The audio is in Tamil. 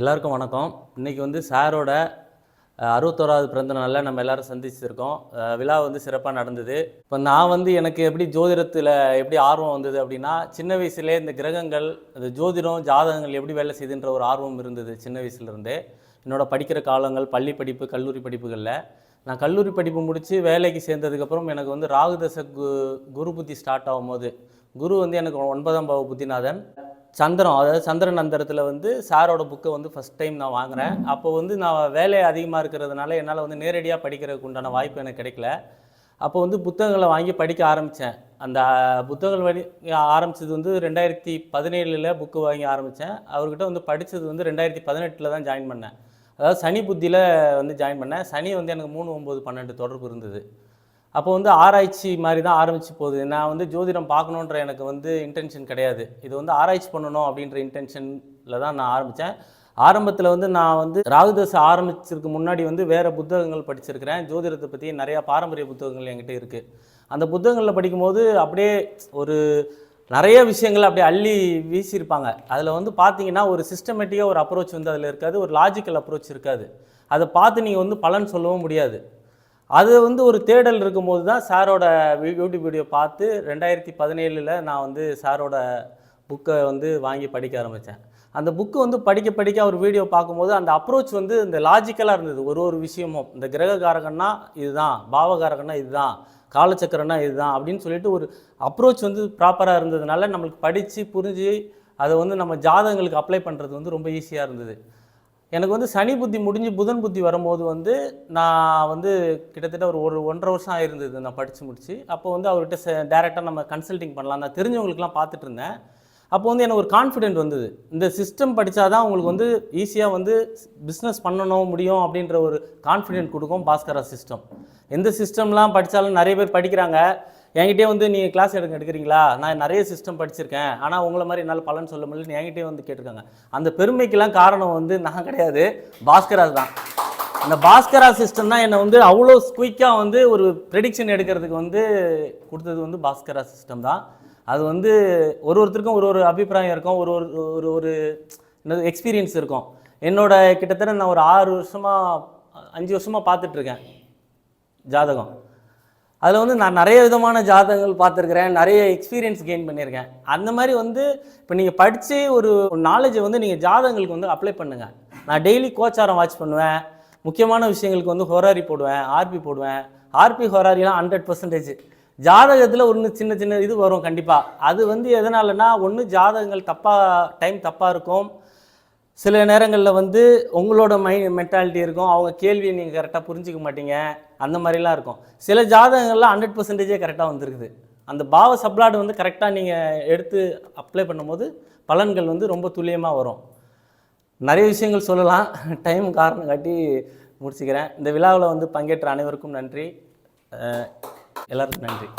எல்லாருக்கும் வணக்கம். இன்றைக்கி வந்து சாரோட அறுபத்தோராவது பிறந்த நாளில் நம்ம எல்லோரும் சந்திச்சிருக்கோம். விழா வந்து சிறப்பாக நடந்தது. இப்போ நான் வந்து எனக்கு எப்படி ஜோதிடத்தில் எப்படி ஆர்வம் வந்தது அப்படின்னா சின்ன வயசுலேயே இந்த கிரகங்கள் இந்த ஜோதிடம் ஜாதகங்கள் எப்படி வேலை செய்யுதுன்ற ஒரு ஆர்வம் இருந்தது சின்ன வயசுலேருந்தே என்னோட படிக்கிற காலங்கள் பள்ளி படிப்பு கல்லூரி படிப்புகளில். நான் கல்லூரி படிப்பு முடித்து வேலைக்கு சேர்ந்ததுக்கப்புறம் எனக்கு வந்து ராகுதச கு குரு புத்தி ஸ்டார்ட் ஆகும்போது குரு வந்து எனக்கு ஒன்பதாம் பாவ புத்திநாதன். சந்திரம் அதாவது சந்திரன் அந்தரத்தில் வந்து சாரோட புக்கை வந்து ஃபஸ்ட் டைம் நான் வாங்கினேன் அப்போ வந்து நான் வேலை அதிகமாக இருக்கிறதுனால என்னால் வந்து நேரடியாக படிக்கிறதுக்கு உண்டான வாய்ப்பு எனக்கு கிடைக்கல. அப்போ வந்து புத்தகங்களை வாங்கி படிக்க ஆரம்பித்தேன் அந்த புத்தகங்கள் வழி ஆரம்பித்தது வந்து ரெண்டாயிரத்தி பதினேழில் புக்கு வாங்கி ஆரம்பித்தேன் அவர்கிட்ட வந்து படித்தது வந்து ரெண்டாயிரத்தி பதினெட்டில் தான் ஜாயின் பண்ணேன். அதாவது சனி புத்தியில் வந்து ஜாயின் பண்ணேன். சனி வந்து எனக்கு மூணு ஒம்பது பன்னெண்டு தொடர்பு இருந்தது. அப்போ வந்து ஆராய்ச்சி மாதிரி தான் ஆரம்பிச்சு போகுது. நான் வந்து ஜோதிடம் பார்க்கணுன்ற எனக்கு வந்து இன்டென்ஷன் கிடையாது. இது வந்து ஆராய்ச்சி பண்ணணும் அப்படின்ற இன்டென்ஷனில் தான் நான் ஆரம்பித்தேன் ஆரம்பத்தில் வந்து நான் வந்து ராகுதசை ஆரம்பிச்சிருக்கு முன்னாடி வந்து வேறு புத்தகங்கள் படிச்சிருக்கிறேன். ஜோதிடத்தை பற்றி நிறையா பாரம்பரிய புத்தகங்கள் என்கிட்ட இருக்குது அந்த புத்தகங்களில் படிக்கும்போது அப்படியே ஒரு நிறைய விஷயங்கள் அப்படியே அள்ளி வீசியிருப்பாங்க. அதில் வந்து பார்த்தீங்கன்னா ஒரு சிஸ்டமேட்டிக்காக ஒரு அப்ரோச் வந்து அதில் இருக்காது. ஒரு லாஜிக்கல் அப்ரோச் இருக்காது. அதை பார்த்து நீங்கள் வந்து பலன் சொல்லவும் முடியாது. அது வந்து ஒரு தேடல் இருக்கும்போது தான் சாரோட யூடியூப் வீடியோ பார்த்து ரெண்டாயிரத்தி பதினேழில் நான் வந்து சாரோட புக்கை வந்து வாங்கி படிக்க ஆரம்பித்தேன். அந்த புக்கு வந்து படிக்க படிக்க அவர் வீடியோ பார்க்கும்போது அந்த அப்ரோச் வந்து இந்த லாஜிக்கலாக இருந்தது. ஒரு ஒரு விஷயமும். இந்த கிரககாரகன்னா இதுதான் பாவகாரகன்னா இதுதான் காலச்சக்கரன்னா இதுதான் அப்படின்னு சொல்லிட்டு ஒரு அப்ரோச் வந்து ப்ராப்பராக இருந்ததுனால நம்மளுக்கு படித்து புரிஞ்சு அதை வந்து நம்ம ஜாதகங்களுக்கு அப்ளை பண்ணுறது வந்து ரொம்ப ஈஸியாக இருந்தது. எனக்கு வந்து சனி புத்தி முடிஞ்சு புதன் புத்தி வரும்போது வந்து நான் வந்து கிட்டத்தட்ட ஒரு ஒரு ஒன்றரை வருஷம் ஆயிருந்தது நான் படித்து முடிச்சு. அப்போ வந்து அவர்கிட்ட டேரெக்டாக நம்ம கன்சல்டிங் பண்ணலாம். நான் தெரிஞ்சவங்களுக்குலாம் பார்த்துட்டு இருந்தேன். அப்போ வந்து எனக்கு ஒரு கான்ஃபிடென்ட் வந்தது. இந்த சிஸ்டம் படித்தாதான் உங்களுக்கு வந்து ஈஸியாக வந்து பிஸ்னஸ் பண்ணணும் முடியும் அப்படின்ற ஒரு கான்ஃபிடென்ட் கொடுக்கும் பாஸ்கரா சிஸ்டம் எந்த சிஸ்டம்லாம் படித்தாலும் நிறைய பேர் படிக்கிறாங்க. என்கிட்டயே வந்து நீங்கள் கிளாஸ் எடுக்க எடுக்கிறீங்களா? நான் நிறைய சிஸ்டம் படிச்சிருக்கேன். ஆனால் உங்களை மாதிரி என்னால் பலன் சொல்ல முடியலன்னு என்கிட்டயே வந்து கேட்டிருக்காங்க. அந்த பெருமைக்கெல்லாம் காரணம் வந்து நான் கிடையாது. பாஸ்கராஜ் தான். அந்த பாஸ்கரா சிஸ்டம் தான் என்னை வந்து அவ்வளோ குயிக்காக வந்து ஒரு ப்ரெடிக்ஷன் எடுக்கிறதுக்கு வந்து கொடுத்தது வந்து பாஸ்கரா சிஸ்டம் தான். அது வந்து ஒரு ஒருத்தருக்கும் ஒரு ஒரு அபிப்பிராயம் இருக்கும். ஒரு ஒரு ஒரு ஒரு என்னது எக்ஸ்பீரியன்ஸ் இருக்கும். என்னோட கிட்டத்தட்ட நான் ஒரு ஆறு வருஷமாக அஞ்சு வருஷமாக பார்த்துட்ருக்கேன் ஜாதகம். அதில் வந்து நான் நிறைய விதமான ஜாதகங்கள் பார்த்துருக்குறேன் நிறைய எக்ஸ்பீரியன்ஸ் கெயின் பண்ணியிருக்கேன். அந்த மாதிரி வந்து இப்போ நீங்கள் படித்து ஒரு நாலேஜை வந்து நீங்கள் ஜாதகங்களுக்கு வந்து அப்ளை பண்ணுங்கள் நான் டெய்லி கோச்சாரம் வாட்ச் பண்ணுவேன். முக்கியமான விஷயங்களுக்கு வந்து ஹொராரி போடுவேன் ஆர்பி போடுவேன். ஆர்பி ஹொராரிலாம் ஹண்ட்ரட் பர்சன்டேஜ் ஜாதகத்தில் ஒன்று சின்ன சின்ன இது வரும் கண்டிப்பாக அது வந்து எதனாலன்னா ஒன்று ஜாதகங்கள் தப்பாக டைம் தப்பாக இருக்கும். சில நேரங்களில் வந்து உங்களோட மை மென்டாலிட்டி இருக்கும். அவங்க கேள்வியை நீங்கள் கரெக்டாக புரிஞ்சிக்க மாட்டீங்க. அந்த மாதிரிலாம் இருக்கும். சில ஜாதகங்கள்லாம் ஹண்ட்ரட் பர்சன்டேஜே கரெக்டாக வந்துருக்குது. அந்த பாவ சப்ளாடு வந்து கரெக்டாக நீங்கள் எடுத்து அப்ளை பண்ணும்போது பலன்கள் வந்து ரொம்ப துல்லியமாக வரும். நிறைய விஷயங்கள் சொல்லலாம். டைம் காரணம் காட்டி முடிச்சுக்கிறேன். இந்த விழாவில் வந்து பங்கேற்ற அனைவருக்கும் நன்றி. எல்லாருக்கும் நன்றி.